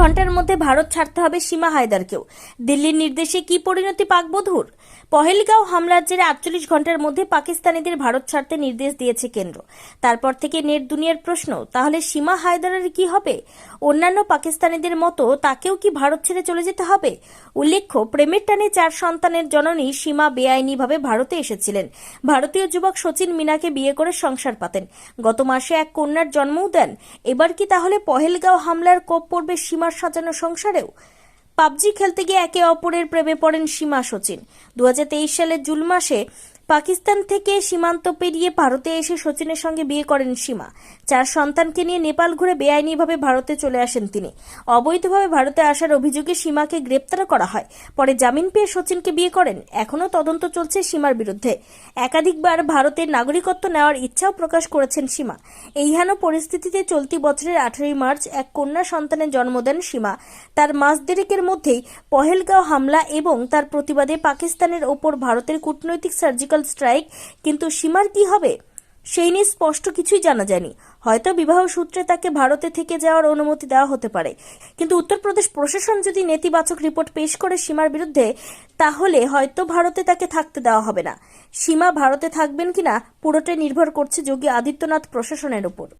ঘণ্টার মধ্যে ভারত ছাড়তে হবে সীমা হায়দারকেও। দিল্লির নির্দেশে কি পরিণতি পাক বধুর পহেলগাঁও হামলার জেরে আটচল্লিশ ঘণ্টার মধ্যে পাকিস্তানিদের ভারত ছাড়তে নির্দেশ দিয়েছে কেন্দ্র। তারপর থেকে নেট দুনিয়ার প্রশ্ন, তাহলে সীমা হায়দারের কি হবে? অন্যান্য পাকিস্তানিদের মতো তাকেও কি ভারত ছেড়ে চলে যেতে হবে? উল্লেখ্য, প্রেমের টানে চার সন্তানের জননী সীমা বেআইনিভাবে ভারতে এসেছিলেন। ভারতীয় যুবক সচিন মিনাকে বিয়ে করে সংসার পাতেন। গত মাসে এক কন্যার জন্মও দেন। এবার কি তাহলে পহেলগাঁও হামলার কোপ পড়বে সীমার সাজানো সংসারেও পাবজি খেলতে গিয়ে একে অপরের প্রেমে পড়েন সীমা সচিন। দু হাজার তেইশ সালের জুন মাসে পাকিস্তান থেকে সীমান্ত পেরিয়ে ভারতে এসে সচিনের সঙ্গে বিয়ে করেন সীমা। চার সন্তানকে নিয়ে নেপাল ঘুরে বেআইনিভাবে ভারতে চলে আসেন তিনি। অবৈধভাবে ভারতে আসার অভিযোগে সীমাকে গ্রেপ্তার করা হয়। পরে জামিন পেয়ে সচিনকে বিয়ে করেন। এখনও তদন্ত চলছে সীমার বিরুদ্ধে। একাধিকবার ভারতের নাগরিকত্ব নেওয়ার ইচ্ছাও প্রকাশ করেছেন সীমা। এই হেন পরিস্থিতিতে চলতি বছরের আঠারোই মার্চ এক কন্যা সন্তানের জন্ম দেন সীমা। তার মাস দেড়েকের মধ্যেই পহেলগাঁও হামলা এবং তার প্রতিবাদে পাকিস্তানের ওপর ভারতের কূটনৈতিক সার্জিক্যাল স্ট্রাইক কিন্তু সীমার কি হবে? সেই নিয়ে স্পষ্ট কিছুই জানা যায়নি। হয়তো বিবাহ সূত্রে তাকে ভারতে থেকে যাওয়ার অনুমতি দেওয়া হতে পারে। কিন্তু উত্তরপ্রদেশ প্রশাসন যদি নেতিবাচক রিপোর্ট পেশ করে সীমার বিরুদ্ধে, তাহলে হয়তো ভারতে তাকে থাকতে দেওয়া হবে না। সীমা ভারতে থাকবেন কিনা, পুরোটাই নির্ভর করছে যোগী আদিত্যনাথ প্রশাসনের উপর।